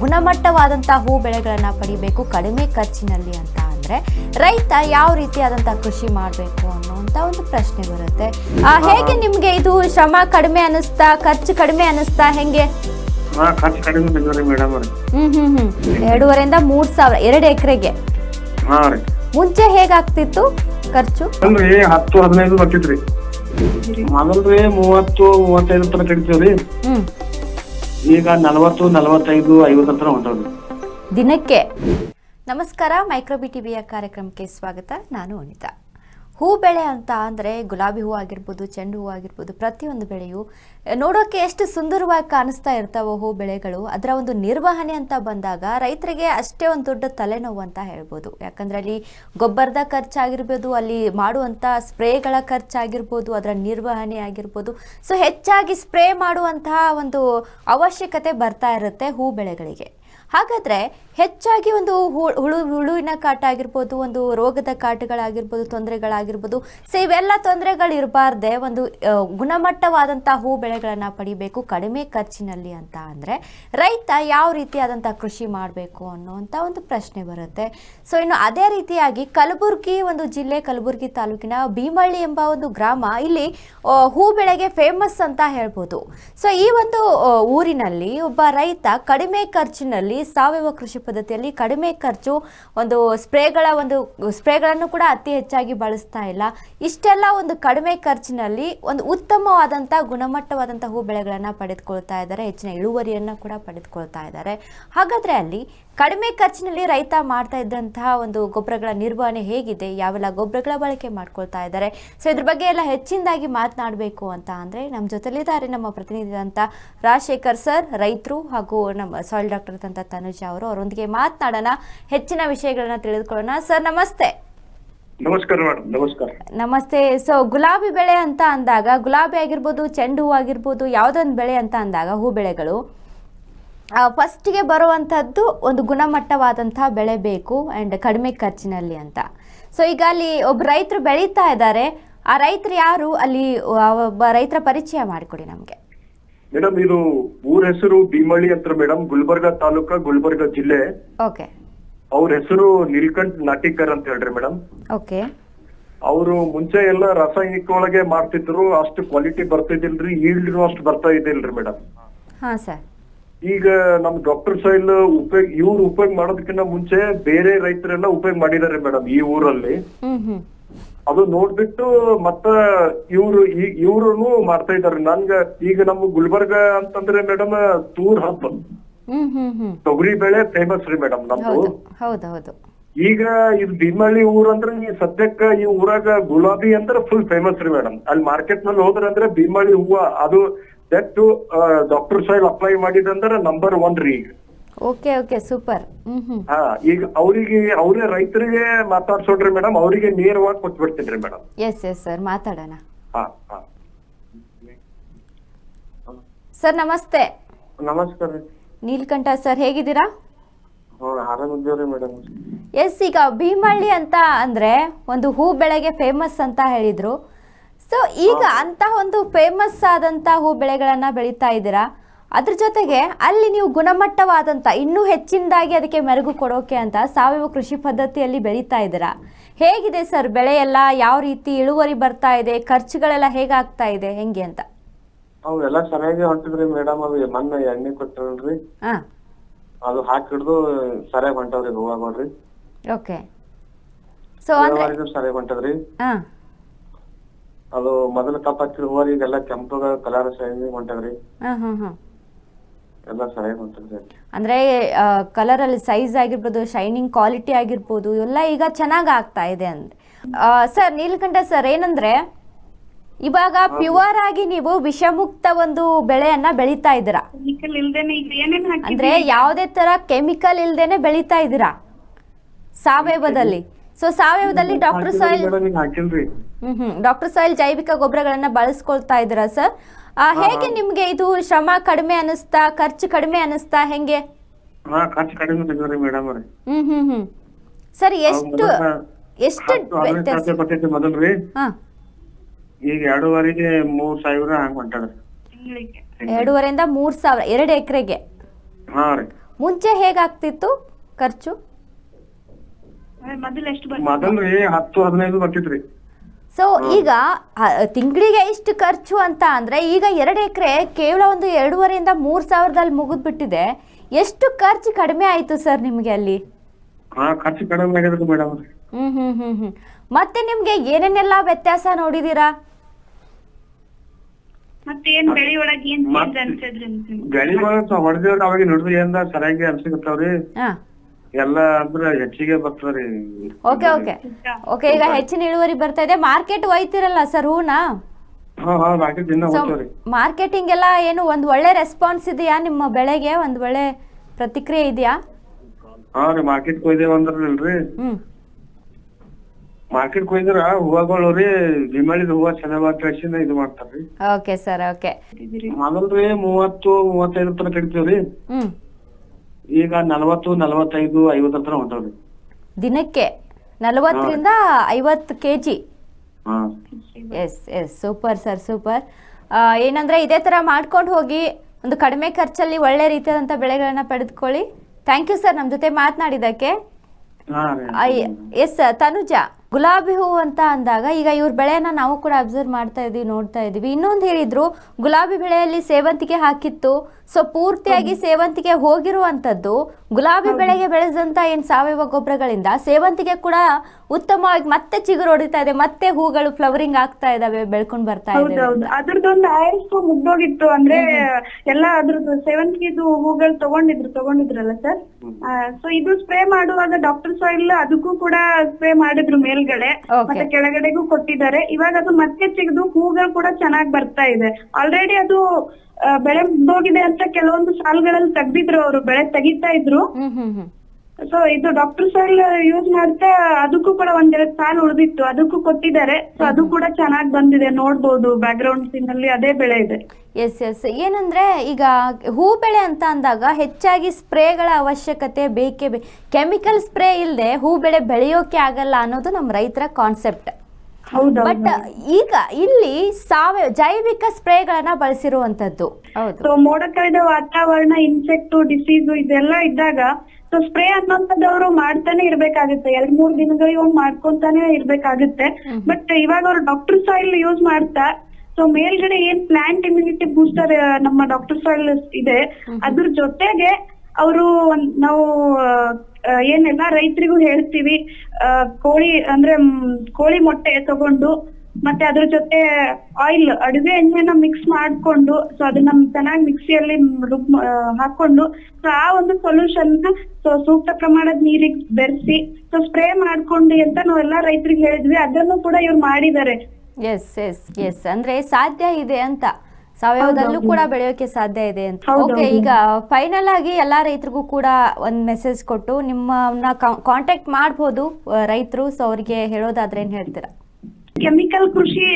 ಗುಣಮಟ್ಟವಾದಂತಹ ಹೂ ಬೆಳೆಗಳನ್ನ ಪಡಿಬೇಕು ಕಡಿಮೆ ಖರ್ಚಿನಲ್ಲಿ ಅಂತ ಅಂದ್ರೆ ರೈತ ಯಾವ ರೀತಿಯಾದಂತಹ ಕೃಷಿ ಮಾಡಬೇಕು ಅನ್ನುವಂತ ಒಂದು ಪ್ರಶ್ನೆ ಬರುತ್ತೆ. ಆ, ಹೇಗೆ ನಿಮ್ಗೆ ಇದು ಶ್ರಮ ಕಡಿಮೆ ಅನಿಸ್ತಾ ಖರ್ಚು ಕಡಿಮೆ ಅನಿಸ್ತಾ ಹೆಂಗೆ? ಹ್ಮ್ ಹ್ಮ್ ಹ್ಮ್. ಎರಡೂವರೆಯಿಂದ ಮೂರ್ ಸಾವಿರ ಎರಡು ಎಕರೆಗೆ? ಮುಂಚೆ ಹೇಗಾಗ್ತಿತ್ತು ಖರ್ಚು? ಹತ್ತು ಹದಿನೈದು ಬರ್ತಿದ್ರಿ ಮೊದಲ್ರಿ ಮೂವತ್ತು ಮೂವತ್ತೈದು ತನಕ ಕಡಿತೀವ್ರಿ. ಹ್ಮ್. ಈಗ ನಲವತ್ತು ನಲವತ್ತೈದು ಐವತ್ತರ ಹೊಂಟವ್ರಿ ದಿನಕ್ಕೆ ನಮಸ್ಕಾರ ಮೈಕ್ರೋಬಿ ಟಿವಿಯ ಕಾರ್ಯಕ್ರಮಕ್ಕೆ ಸ್ವಾಗತ. ನಾನು ಅನಿತಾ. ಹೂ ಬೆಳೆ ಅಂತ ಅಂದರೆ ಗುಲಾಬಿ ಹೂ ಆಗಿರ್ಬೋದು, ಚೆಂಡು ಹೂ ಆಗಿರ್ಬೋದು, ಪ್ರತಿಯೊಂದು ಬೆಳೆಯು ನೋಡೋಕ್ಕೆ ಎಷ್ಟು ಸುಂದರವಾಗಿ ಕಾಣಿಸ್ತಾ ಇರ್ತಾವೋ ಹೂ ಬೆಳೆಗಳು ಅದರ ಒಂದು ನಿರ್ವಹಣೆ ಅಂತ ಬಂದಾಗ ರೈತರಿಗೆ ಅಷ್ಟೇ ಒಂದು ದೊಡ್ಡ ತಲೆನೋವು ಅಂತ ಹೇಳ್ಬೋದು. ಯಾಕಂದರೆ ಅಲ್ಲಿ ಗೊಬ್ಬರದ ಖರ್ಚಾಗಿರ್ಬೋದು, ಅಲ್ಲಿ ಮಾಡುವಂಥ ಸ್ಪ್ರೇಗಳ ಖರ್ಚಾಗಿರ್ಬೋದು, ಅದರ ನಿರ್ವಹಣೆ ಆಗಿರ್ಬೋದು. ಸೊ ಹೆಚ್ಚಾಗಿ ಸ್ಪ್ರೇ ಮಾಡುವಂತಹ ಒಂದು ಅವಶ್ಯಕತೆ ಬರ್ತಾ ಇರುತ್ತೆ ಹೂ ಬೆಳೆಗಳಿಗೆ ಹಾಗಾದ್ರೆ ಹೆಚ್ಚಾಗಿ ಒಂದು ಹುಳು, ಹುಳುವಿನ ಕಾಟ ಆಗಿರ್ಬೋದು, ಒಂದು ರೋಗದ ಕಾಟಗಳಾಗಿರ್ಬೋದು, ತೊಂದರೆಗಳಾಗಿರ್ಬೋದು, ಸೊ ಇವೆಲ್ಲ ತೊಂದರೆಗಳು ಇರಬಾರ್ದೆ ಒಂದು ಗುಣಮಟ್ಟವಾದಂಥ ಹೂ ಬೆಳೆಗಳನ್ನು ಪಡಿಬೇಕು ಕಡಿಮೆ ಖರ್ಚಿನಲ್ಲಿ ಅಂತ ಅಂದರೆ ರೈತ ಯಾವ ರೀತಿಯಾದಂಥ ಕೃಷಿ ಮಾಡಬೇಕು ಅನ್ನೋವಂಥ ಒಂದು ಪ್ರಶ್ನೆ ಬರುತ್ತೆ. ಸೊ ಇನ್ನು ಅದೇ ರೀತಿಯಾಗಿ ಕಲಬುರಗಿ, ಒಂದು ಜಿಲ್ಲೆ ಕಲಬುರಗಿ ತಾಲೂಕಿನ ಭೀಮಳ್ಳಿ ಎಂಬ ಒಂದು ಗ್ರಾಮ ಇಲ್ಲಿ ಹೂ ಬೆಳೆಗೆ ಫೇಮಸ್ ಅಂತ ಹೇಳ್ಬೋದು. ಸೊ ಈ ಒಂದು ಊರಿನಲ್ಲಿ ಒಬ್ಬ ರೈತ ಕಡಿಮೆ ಖರ್ಚಿನಲ್ಲಿ ಸಾವಯವ ಕೃಷಿ ಪದ್ಧತಿಯಲ್ಲಿ ಕಡಿಮೆ ಖರ್ಚು, ಒಂದು ಸ್ಪ್ರೇಗಳ ಒಂದು ಸ್ಪ್ರೇಗಳನ್ನು ಕೂಡ ಅತಿ ಹೆಚ್ಚಾಗಿ ಬಳಸ್ತಾ ಇಲ್ಲ. ಇಷ್ಟೆಲ್ಲ ಒಂದು ಕಡಿಮೆ ಖರ್ಚಿನಲ್ಲಿ ಒಂದು ಉತ್ತಮವಾದಂಥ ಗುಣಮಟ್ಟವಾದಂಥ ಹೂ ಬೆಳೆಗಳನ್ನು ಪಡೆದುಕೊಳ್ತಾ ಇದ್ದಾರೆ. ಹೆಚ್ಚಿನ ಇಳುವರಿಯನ್ನು ಕೂಡ ಪಡೆದುಕೊಳ್ತಾ ಇದ್ದಾರೆ. ಹಾಗಾದರೆ ಅಲ್ಲಿ ಕಡಿಮೆ ಖರ್ಚಿನಲ್ಲಿ ರೈತ ಮಾಡ್ತಾ ಇದ್ದಂತಹ ಒಂದು ಗೊಬ್ಬರಗಳ ನಿರ್ವಹಣೆ ಹೇಗಿದೆ? ಯಾವೆಲ್ಲ ಗೊಬ್ಬರಗಳ ಬಳಕೆ ಮಾಡ್ಕೊಳ್ತಾ ಇದ್ದಾರೆ? ಸೊ ಇದ್ರ ಬಗ್ಗೆ ಎಲ್ಲ ಹೆಚ್ಚಿನದಾಗಿ ಮಾತನಾಡಬೇಕು ಅಂತ ಅಂದರೆ ನಮ್ಮ ಜೊತೆಲಿದ್ದಾರೆ ನಮ್ಮ ಪ್ರತಿನಿಧಿ ಅಂತ ರಾಜಶೇಖರ್ ಸರ್, ರೈತರು ಹಾಗೂ ನಮ್ಮ ಸಾಯಿಲ್ ಡಾಕ್ಟರ್ ಅಂತ ತನುಜ ಅವರು. ಅವರೊಂದಿಗೆ ಮಾತನಾಡೋಣ. ಹೆಚ್ಚಿನ ವಿಷಯಗಳನ್ನ ತಿಳಿದುಕೊಳ್ಳೋಣ. ಸರ್ ನಮಸ್ತೆ. ನಮಸ್ಕಾರ ಮೇಡಮ್ ನಮಸ್ಕಾರ. ನಮಸ್ತೆ. ಸೊ ಗುಲಾಬಿ ಬೆಳೆ ಅಂತ ಅಂದಾಗ ಗುಲಾಬಿ ಆಗಿರ್ಬೋದು ಚೆಂಡು ಹೂ ಆಗಿರ್ಬೋದು ಯಾವುದೊಂದು ಬೆಳೆ ಅಂತ ಅಂದಾಗ ಹೂ ಬೆಳೆಗಳು ಫಸ್ಟಿಗೆ ಬರುವಂತದ್ದು ಒಂದು ಗುಣಮಟ್ಟವಾದಂತಹ ಬೆಳೆ ಬೇಕು ಅಂಡ್ ಕಡಿಮೆ ಖರ್ಚಿನಲ್ಲಿ ಅಂತ. ಸೊ ಈಗ ಅಲ್ಲಿ ಒಬ್ಬ ರೈತರು ಬೆಳೀತಾ ಇದ್ದಾರೆ. ಆ ರೈತರು ಯಾರು? ಅಲ್ಲಿ ಒಬ್ಬ ರೈತರ ಪರಿಚಯ ಮಾಡಿಕೊಡಿ ನಮಗೆ. ಮೇಡಮ್ ಇದು ಊರ ಹೆಸರು ಭೀಮಳ್ಳಿ ಅಂತ ಮೇಡಮ್ ಗುಲ್ಬರ್ಗಾ ತಾಲೂಕ ಗುಲ್ಬರ್ಗಾ ಜಿಲ್ಲೆ. ಓಕೆ. ಅವ್ರ ಹೆಸರು ನೀಲ್ಕಂಠ್ ನಾಟಿಕರ್ ಅಂತ ಹೇಳ್ರಿ ಮೇಡಮ್. ಓಕೆ. ಅವರು ಮುಂಚೆ ಎಲ್ಲ ರಾಸಾಯನಿಕ ಒಳಗೆ ಮಾಡ್ತಿದ್ರು ಅಷ್ಟು ಕ್ವಾಲಿಟಿ ಬರ್ತಿದಿಲ್ರಿ ಈಲ್ಡ್ನು ಅಷ್ಟು ಬರ್ತಾ ಇದಿಲ್ರಿ ಮೇಡಮ್. ಹಾ ಸರ್. ಈಗ ನಮ್ ಡಾಕ್ಟರ್ ಸೈಲ್ ಉಪಯೋಗ ಇವ್ರು ಉಪಯೋಗ ಮಾಡೋದಕ್ಕಿಂತ ಮುಂಚೆ ಬೇರೆ ರೈತರೆಲ್ಲ ಉಪಯೋಗ ಮಾಡಿದಾರೆ ಮೇಡಮ್ ಈ ಊರಲ್ಲಿ. ಹ್ಮ್ ಹ್ಞೂ ಅದು ನೋಡ್ಬಿಟ್ಟು ಮತ್ತ ಇವ್ರು ಇವ್ರು ಮಾಡ್ತಾ ಇದಾರೆ ನನ್ಗ ಈಗ ನಮ್ಮ ಗುಲ್ಬರ್ಗ ಅಂತಂದ್ರೆ ಮೇಡಮ್ ತೂರ್ ಹಬ್ಬ ತೊಗರಿ ಬೆಳೆ ಫೇಮಸ್ ರೀ ಮೇಡಮ್ ನಮ್ದು. ಹೌದೌದು ಹೌದು ಹೌದು. ಈಗ ಇದು ಭೀಮಳ್ಳಿ ಊರ್ ಅಂದ್ರೆ ಈ ಸದ್ಯಕ್ಕ ಈ ಊರಾಗ ಗುಲಾಬಿ ಅಂದ್ರೆ ಫುಲ್ ಫೇಮಸ್ ರೀ ಮೇಡಮ್. ಅಲ್ಲಿ ಮಾರ್ಕೆಟ್ನಲ್ಲಿ ಹೋದ್ರ ಅಂದ್ರೆ ಭೀಮಳ್ಳಿ ಹೂವ ಅದು ದಟ್ಟು ಡಾಕ್ಟರ್ ಸಾಹೇಬ್ ಅಪ್ಲೈ ಮಾಡಿದಂದ್ರೆ ನಂಬರ್ ಒನ್ ರೀ ಈಗ. ಓಕೆ ಓಕೆ ಸೂಪರ್ ಹ್ಮ್ ಹಾ ಈಗ ಅವರಿಗೆ ಅವರೇ ರೈತರಿಗೆ ಮಾತಾಡ್ಸೋಡ್ರಿ ಮೇಡಮ್. ಅವರಿಗೆ ನೇರವಾಗಿ ಕೊಟ್ಬಿಡ್ತೀನಿ ರೀ ಮೇಡಮ್. ಎಸ್ ಎಸ್ ಸರ್ ಮಾತಾಡೋಣ. ಹಾ ಹಾ. ಸರ್ ನಮಸ್ತೆ. ನಮಸ್ಕಾರ ರೀ. ನೀಲ್ಕಂಠ ಸರ್ ಹೇಗಿದ್ದೀರಾ? ಹ್ಞೂ ಆರಾಮಿದ್ದೇವ್ರಿ ಮೇಡಮ್. ಎಸ್ ಈಗ ಭೀಮಳ್ಳಿ ಅಂತ ಅಂದ್ರೆ ಒಂದು ಹೂ ಬೆಳೆಗೆ ಫೇಮಸ್ ಅಂತ ಹೇಳಿದ್ರು. ಸೊ ಈಗ ಅಂತ ಒಂದು ಫೇಮಸ್ ಆದಂತ ಹೂ ಬೆಳೆಗಳನ್ನ ಬೆಳೀತಾ ಇದ್ದೀರಾ? ಅದ್ರ ಜೊತೆಗೆ ಅಲ್ಲಿ ನೀವು ಗುಣಮಟ್ಟವಾದಂತ ಇನ್ನೂ ಹೆಚ್ಚಿನದಾಗಿ ಅದಕ್ಕೆ ಮೆರುಗು ಕೊಡೋಕೆ ಅಂತ ಸಾವಯವ ಕೃಷಿ ಪದ್ಧತಿಯಲ್ಲಿ ಬೆಳೀತಾ ಇದ್ದೀರಾ? ಹೇಗಿದೆ ಸರ್ ಬೆಳೆ ಎಲ್ಲ ಯಾವ ರೀತಿ ಇಳುವರಿ ಬರ್ತಾ ಇದೆ? ಖರ್ಚುಗಳೆಲ್ಲ ಹೇಗಾಗ್ತಾ ಇದೆ? ಹೆಂಗೆ ಅಂತ? ಅವೆಲ್ಲ ಸರಿಯಾಗಿ ಹೊಂಟಿದ್ರಿ ಮೇಡಮ್ ಅದು ಮೊನ್ನೆ ಎಣ್ಣೆ ಕೊಟ್ಟಿರಲ್ರಿ. ಹಾ. ಅದು ಹಾಕಿ ಹಿಡ್ದು ಸರಿಯಾಗಿ ಹೊಂಟವ್ರಿ ಹೂವ ನೋಡ್ರಿ ಓಕೆ. ಸೊ ಅಂದ್ರೆ ಸರಿಯಾಗಿ ಹೊಂಟದ್ರಿ. ಅದು ಮೊದಲ ಕಪ್ಪ ಹಚ್ಚಿದ ಹೂವ ಈಗೆಲ್ಲ ಕೆಂಪಗ ಕಲರ್ ಸೈಜ್ ಹೊಂಟದ್ರಿ. ಹಾ ಹಾ ಹಾ. ಎಲ್ಲ ಕಲರ್ ಅಲ್ಲಿ ಅಂದರೆ ಕಲರಲ್ಲಿ ಸೈಜ್ ಆಗಿರ್ಬೋದು ಶೈನಿಂಗ್ ಕ್ವಾಲಿಟಿ ಆಗಿರ್ಬೋದು ಎಲ್ಲ ಈಗ ಚೆನ್ನಾಗಿ ಆಗ್ತಾ ಇದೆ ಅಂದ್ರೆ. ಸರ್ ನೀಲಕಂಠ ಸರ್ ಏನಂದ್ರೆ ಇವಾಗ ಪ್ಯೂರ್ ಆಗಿ ನೀವು ವಿಷಮುಕ್ತ ಒಂದು ಬೆಳೆಯನ್ನ ಬೆಳೀತಾ ಇದ್ದೀರಾ? ಅಂದ್ರೆ ಯಾವುದೇ ತರ ಕೆಮಿಕಲ್ ಇಲ್ದೇನೆ ಬೆಳೀತಾ ಇದ್ದೀರಾ? ಸಾವಯವದಲ್ಲಿ. ಸೊ ಸಾವಯವದಲ್ಲಿ doctor soil hmm hmm. Doctor soil ಜೈವಿಕ ಗೊಬ್ಬರಗಳನ್ನ ಬಳಸ್ಕೊಳ್ತಾ ಇದ್ದೀರಾ ಸರ್? ಹೇಗೆ ನಿಮ್ಗೆ ಇದು ಶ್ರಮ ಕಡಿಮೆ ಅನಿಸ್ತಾ ಖರ್ಚು ಕಡಿಮೆ ಅನಿಸ್ತಾ ಹೆಂಗೆ? ಹಾ ಖರ್ಚು ಕಡಿಮೆ ತೆಗ್ದ್ರಿ ಮೇಡಮ್ ರೀ ಹ್ಮ್ ಹ್ಮ್ ಹ್ಮ್. ಸರ್ ಎಷ್ಟು ಎಷ್ಟು ವ್ಯತ್ಯಾಸ ಖರ್ಚು ರೀ. ಮೊದಲ್ರಿ ಹಾ. ಈಗ ಎರಡೂವರೆಗೆ ಮೂರ್ ಸಾವಿರ ಹಂಗ ಹೊಂಟಾಡ್ರಿ ಎರಡೂವರೆಯಿಂದ ಮೂರ್ ಸಾವಿರ ಎರಡು ಎಕರೆಗೆ. ಹಾ ರೀ. ಮುಂಚೆ ಹೇಗಾಗ್ತಿತ್ತು ಖರ್ಚು? ಮೊದಲು ಎಷ್ಟು ಮೊದಲ್ರಿ ಹತ್ತು ಹದಿನೈದು ಬರ್ತಿತ್ರಿ ಸೊ ಈಗ ತಿಂಗಳಿಗೆ ಇಷ್ಟು ಖರ್ಚು ಅಂತ ಅಂದ್ರೆ ಈಗ ಎರಡು ಎಕರೆ ಕೇವಲ ಒಂದು ಎರಡೂವರೆಯಿಂದ ಮೂರ್ ಸಾವಿರದಲ್ಲಿ ಮುಗಿದ್ಬಿಟ್ಟಿದೆ. ಎಷ್ಟು ಖರ್ಚು ಕಡಿಮೆ ಆಯ್ತು ಸರ್ ನಿಮಗೆ ಅಲ್ಲಿ? ಖರ್ಚು ಕಡಿಮೆ ಆಗಿದ್ರು ಮೇಡಮ್. ಹ್ಮ್ ಹ್ಮ್ ಹ್ಮ್ ಹ್ಮ್. ಮತ್ತೆ ನಿಮ್ಗೆ ಏನೇನೆಲ್ಲ ವ್ಯತ್ಯಾಸ ನೋಡಿದೀರಾ? ಮತ್ತೆ ಏನ್ ಬೆಳಿ ಒಳಗ್ ಏನ್ ಅನ್ಸಿದ್ರಿ ಬೆಳಿ ಬೆಳಿ ಹೊಡೆದೇವ್ರಿ ಅವಾಗ ನೋಡಿದ್ರಿ ಏನ್ ಸರಿಯಾಗಿ ಅನ್ಸಿಗತ್ತವ್ರಿ. ಹಾ. ಎಲ್ಲ ಅಂದ್ರ ಹೆಚ್ಚಿಗೆ ಬರ್ತದ್ರಿ ಓಕೆ ಓಕೆ. ಓಕೆ ಈಗ ಹೆಚ್ಚಿನ ಇಳುವರಿ ಬರ್ತಾ ಇದೆ. ಮಾರ್ಕೆಟ್ ಒಯ್ತಿರಲ್ಲ ಸರ್ ಹೂನ? ಹಾ ಹಾ ರಾಕೆಟ್ ದಿನ ಸೊ ಹೋಗ್ತಾವ್ರಿ ಮಾರ್ಕೆಟಿಂಗ್ ಎಲ್ಲ ಏನು ಒಂದ್ ಒಳ್ಳೆ ರೆಸ್ಪಾನ್ಸ್ ಇದೆಯಾ? ನಿಮ್ಮ ಬೆಳೆಗೆ ಒಂದ್ ಒಳ್ಳೆ ಪ್ರತಿಕ್ರಿಯೆ ಇದೆಯಾ? ಹಾ ರೀ ಮಾರ್ಕೆಟ್ ಕೊಯ್ದೇವ್ ಅಂದ್ರಲ್ರಿ. ಹ್ಮ್. ಮಾರ್ಕೆಟ್ ಕೊಯ್ದ್ರ ಹೂವಗಳು ರೀ ಬಿಮಳಿದ ಹೂವ ಚೆನ್ನಾಗ್ ಇದು ಮಾಡ್ತಾರ್ರಿ. Okay sir okay. ಮೊದಲ್ರಿ ಮೂವತ್ತು ಮೂವತ್ತೈದು ತನಕ ಇಡ್ತೀವ್ರಿ ಹ್ಮ್. ಈಗ ನಲವತ್ತು ನಲವತ್ತೈದು ಐವತ್ತರ ಹತ್ರ ಹೊಂಟವ್ರಿ. ದಿನಕ್ಕೆ ನಲವತ್ತರಿಂದ ಐವತ್ತು ಕೆ ಜಿ ಹಾ yes yes super sir super ಏನಂದ್ರೆ ಇದೇ ತರ ಮಾಡ್ಕೊಂಡು ಹೋಗಿ ಒಂದು ಕಡಿಮೆ ಖರ್ಚಲ್ಲಿ ಒಳ್ಳೆ ರೀತಿಯಾದಂಥ ಬೆಳೆಗಳನ್ನ ಪಡೆದುಕೊಳ್ಳಿ. ಥ್ಯಾಂಕ್ ಯು ಸರ್ ನಮ್ಮ ಜೊತೆ ಮಾತನಾಡಿದ್ದಕ್ಕೆ. ಹಾ ರೀ. ಎಸ್ ತನುಜ. ಗುಲಾಬಿ ಹೂವು ಅಂತ ಅಂದಾಗ ಈಗ ಇವ್ರ ಬೆಳೆಯನ್ನ ನಾವು ಕೂಡ ಅಬ್ಸರ್ವ್ ಮಾಡ್ತಾ ಇದೀವಿ ನೋಡ್ತಾ ಇದೀವಿ. ಇನ್ನೊಂದು ಹೇಳಿದ್ರು ಗುಲಾಬಿ ಬೆಳೆಯಲ್ಲಿ ಸೇವಂತಿಗೆ ಹಾಕಿತ್ತು. ಸೊ ಪೂರ್ತಿಯಾಗಿ ಸೇವಂತಿಗೆ ಹೋಗಿರುವಂತದ್ದು ಗುಲಾಬಿ ಬೆಳೆಗೆ ಬೆಳೆದಂತ ಏನ್ ಸಾವಯವ ಗೊಬ್ಬರಗಳಿಂದ ಸೇವಂತಿಗೆ ಕೂಡ ಉತ್ತಮವಾಗಿ ಮತ್ತೆ ಚಿಗುರು ಹೊಡಿತಾ ಇದೆ ಮತ್ತೆ ಹೂಗಳು ಫ್ಲವರಿಂಗ್ ಆಗ್ತಾ ಇದಾವೆ ಬೆಳ್ಕೊಂಡ್ ಬರ್ತಾ ಇದಾವೆ ಅದ್ರದ್ದೊಂದು ಆಯಸ್ಸು ಮುಗ್ದೋಗಿತ್ತು ಅಂದ್ರೆ ಎಲ್ಲ ಅದ್ರದ್ದು ಸೇವಂತಿಗೆ ಹೂಗಳು ತಗೊಂಡಿದ್ರು ತಗೊಂಡಿದ್ರಲ್ಲ ಸರ್ ಸೊ ಇದು ಸ್ಪ್ರೇ ಮಾಡುವಾಗ ಡಾಕ್ಟರ್ ಸಾಯಿಲ್ ಅದಕ್ಕೂ ಕೂಡ ಸ್ಪ್ರೇ ಮಾಡಿದ್ರು ಮೇಲ್ಗಡೆ ಮತ್ತೆ ಕೆಳಗಡೆಗೂ ಕೊಟ್ಟಿದ್ದಾರೆ. ಇವಾಗ ಅದು ಮತ್ತೆ ತೆಗೆದು ಹೂಗಳು ಕೂಡ ಚೆನ್ನಾಗಿ ಬರ್ತಾ ಇದೆ. ಆಲ್ರೆಡಿ ಅದು ಬೆಳೆ ಹೋಗಿದೆ ಅಂತ ಕೆಲವೊಂದು ಸಾಲುಗಳಲ್ಲಿ ತೆಗ್ದಿದ್ರು ಅವರು ಬೆಳೆ ತೆಗಿತಾ ಇದ್ರು. ಸೊ ಇದು ಡಾಕ್ಟರ್ ಸರ್ ಯೂಸ್ ಮಾಡ್ತಾ ಅದಕ್ಕೂ ಕೂಡ ಒಂದೆರಡು ಸಾಲು ಉಳಿದಿತ್ತು. ಅದಕ್ಕೂ ಕೊಟ್ಟಿದ್ದಾರೆ. ಸೊ ಅದು ಕೂಡ ಚೆನ್ನಾಗಿ ಬಂದಿದೆ. ನೋಡ್ಬೋದು ಬ್ಯಾಕ್ ಗ್ರೌಂಡ್ ಅದೇ ಬೆಳೆ ಇದೆ. ಎಸ್ ಎಸ್ ಏನಂದ್ರೆ ಈಗ ಹೂ ಬೆಳೆ ಅಂತ ಅಂದಾಗ ಹೆಚ್ಚಾಗಿ ಸ್ಪ್ರೇಗಳ ಅವಶ್ಯಕತೆ ಬೇಕೇ ಬೇ ಕೆಮಿಕಲ್ ಸ್ಪ್ರೇ ಇಲ್ಲದೆ ಹೂ ಬೆಳೆ ಬೆಳೆಯೋಕೆ ಆಗಲ್ಲ ಅನ್ನೋದು ನಮ್ಮ ರೈತರ ಕಾನ್ಸೆಪ್ಟ್ ಬಟ್ ಈಗ ಇಲ್ಲಿ ಸಾವಯವ ಜೈವಿಕ ಸ್ಪ್ರೇಗಳನ್ನ ಬಳಸಿರುವಂತದ್ದು. ಮೋಡ ಕಳೆದ ವಾತಾವರಣ ಇನ್ಸೆಕ್ಟ್ ಡಿಸೀಸ್ ಇದೆಲ್ಲ ಇದ್ದಾಗ ಸ್ಪ್ರೇ ಅನ್ನೋದವ್ರು ಮಾಡ್ತಾನೆ ಇರ್ಬೇಕಾಗುತ್ತೆ. ಎರಡ್ ಮೂರ್ ದಿನಗಳಿಗೆ ಒಂದ್ ಮಾಡ್ಕೊಂತಾನೆ ಇರ್ಬೇಕಾಗುತ್ತೆ. ಬಟ್ ಇವಾಗ ಅವ್ರು ಡಾಕ್ಟರ್ ಸಾಯಿಲ್ ಯೂಸ್ ಮಾಡ್ತಾ ಸೊ ಮೇಲ್ಗಡೆ ಏನ್ ಪ್ಲಾಂಟ್ ಇಮ್ಯುನಿಟಿ ಬೂಸ್ಟರ್ ನಮ್ಮ ಡಾಕ್ಟರ್ ಸಾಯಿಲ್ ಇದೆ ಅದ್ರ ಜೊತೆಗೆ ಅವರು ನಾವು ಏನೆಲ್ಲಾ ಏನೆಲ್ಲ ರೈತರಿಗೂ ಹೇಳ್ತೀವಿ ಆ, ಕೋಳಿ ಅಂದ್ರೆ ಕೋಳಿ ಮೊಟ್ಟೆ ತಗೊಂಡು ಮತ್ತೆ ಅದ್ರ ಜೊತೆ ಆಯಿಲ್ ಅಡುಗೆ ಎಣ್ಣೆನ ಮಿಕ್ಸ್ ಮಾಡ್ಕೊಂಡು ಸೊ ಅದನ್ನ ಚೆನ್ನಾಗಿ ಮಿಕ್ಸಿಯಲ್ಲಿ ರುಬ್ ಹಾಕೊಂಡು ಸೊ ಆ ಒಂದು ಸೊಲ್ಯೂಷನ್ ಸೊ ಸೂಕ್ತ ಪ್ರಮಾಣದ ನೀರಿಗೆ ಬೆರೆಸಿ ಸೊ ಸ್ಪ್ರೇ ಮಾಡ್ಕೊಂಡು ಅಂತ ನಾವೆಲ್ಲ ರೈತರಿಗೆ ಹೇಳಿದ್ವಿ. ಅದನ್ನು ಕೂಡ ಇವ್ರು ಮಾಡಿದ್ದಾರೆ. ಎಸ್ ಎಸ್ ಎಸ್ ಅಂದ್ರೆ ಸಾಧ್ಯ ಇದೆ ಅಂತ. ಸಾವಯವದಲ್ಲೂ ಕೂಡ ಬೆಳೆಯೋಕೆ ಸಾಧ್ಯ ಇದೆ ಅಂತ. ಓಕೆ ಈಗ ಫೈನಲ್ ಆಗಿ ಎಲ್ಲಾ ರೈತರಿಗೂ ಕೂಡ ಒಂದ್ ಮೆಸೇಜ್ ಕೊಟ್ಟು ನಿಮ್ಮನ್ನ ಕಾಂಟ್ಯಾಕ್ಟ್ ಮಾಡಬಹುದು ರೈತರು. ಸೊ ಅವ್ರಿಗೆ ಹೇಳೋದಾದ್ರೆ ಏನ್ ಹೇಳ್ತೀರಾ? ಕೆಮಿಕಲ್ ಕೃಷಿ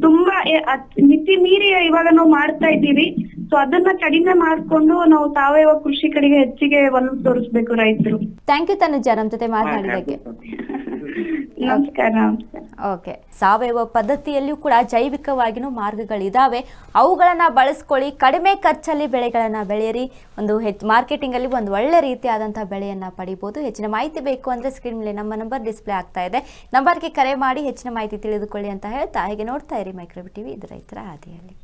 ತುಂಬಾ ಮಿತಿ ಮೀರಿ ಇವಾಗ ನಾವು ಮಾಡ್ತಾ ಇದ್ದೀವಿ. ಸೊ ಅದನ್ನ ಕಡಿಮೆ ಮಾಡ್ಕೊಂಡು ನಾವು ಸಾವಯವ ಕೃಷಿ ಕಡೆಗೆ ಹೆಚ್ಚಿಗೆ ಒಲವು ತೋರಿಸ್ಬೇಕು ರೈತರು. ಥ್ಯಾಂಕ್ ಯು ತನುಜ ಜನ ಜೊತೆ ಮಾತನಾಡಿದ್ದಕ್ಕೆ. ನಮಸ್ಕಾರ ಓಕೆ. ಸಾವಯವ ಪದ್ಧತಿಯಲ್ಲಿಯೂ ಕೂಡ ಜೈವಿಕವಾಗಿನೂ ಮಾರ್ಗಗಳಿದಾವೆ. ಅವುಗಳನ್ನ ಬಳಸ್ಕೊಳ್ಳಿ, ಕಡಿಮೆ ಖರ್ಚಲ್ಲಿ ಬೆಳೆಗಳನ್ನ ಬೆಳೆಯಿರಿ. ಒಂದು ಹೆಚ್ಚು ಮಾರ್ಕೆಟಿಂಗ್ ಅಲ್ಲಿ ಒಂದು ಒಳ್ಳೆ ರೀತಿಯಾದಂತಹ ಬೆಳೆಯನ್ನ ಪಡಿಬಹುದು ಹೆಚ್ಚಿನ ಮಾಹಿತಿ ಬೇಕು ಅಂದ್ರೆ ಸ್ಕ್ರೀನ್ ಮೇಲೆ ನಮ್ಮ ನಂಬರ್ ಡಿಸ್ಪ್ಲೇ ಆಗ್ತಾ ಇದೆ. ನಂಬರ್ಗೆ ಕರೆ ಮಾಡಿ ಹೆಚ್ಚಿನ ಮಾಹಿತಿ ತಿಳಿದುಕೊಳ್ಳಿ ಅಂತ ಹೇಳ್ತಾ, ಹಾಗೆ ನೋಡ್ತಾ ಇರಿ ಮೈಕ್ರೋಬಿ ಟಿವಿ, ಇದು ರೈತರ ಹಾದಿಯಲ್ಲಿ.